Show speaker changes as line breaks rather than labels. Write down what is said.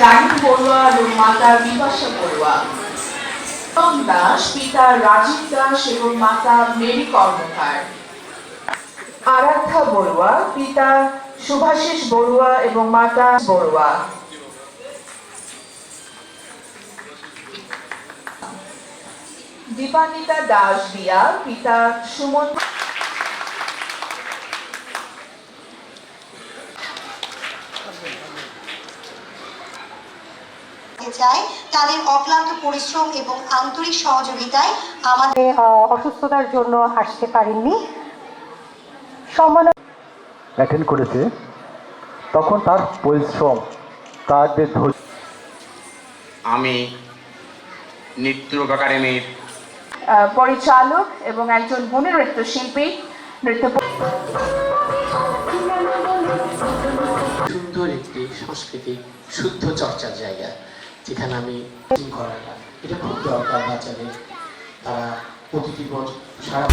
জাহিদ বড়ুয়া এবং মাতা বিপাশা দাস, পিতা রাজীব দাস এবং মাতা মেরি কর্মকার আরাধ্যা বড়ুয়া, পিতা শুভাশিস বড়ুয়া এবং মাতা বড়ুয়া। দীপান্বিতা দাস দিয়া পিতা সুমন
করতে চাই তাদের অক্লান্ত পরিশ্রম এবং আন্তরিক সহযোগিতায় আমাদের
অসুস্থতার জন্য আসতে পারেননি সম্মান
অ্যাটেন্ড করেছে। তখন তার পরিশ্রম তার যে
আমি নৃত্য একাডেমির
পরিচালক এবং একজন গুণী নৃত্যশিল্পী নৃত্য
সুন্দর একটি সংস্কৃতি শুদ্ধ চর্চার জায়গা। যেখানে আমি করাটা এটা খুব দরকার বাচ্চাদের। তারা প্রতিটি বছর সারা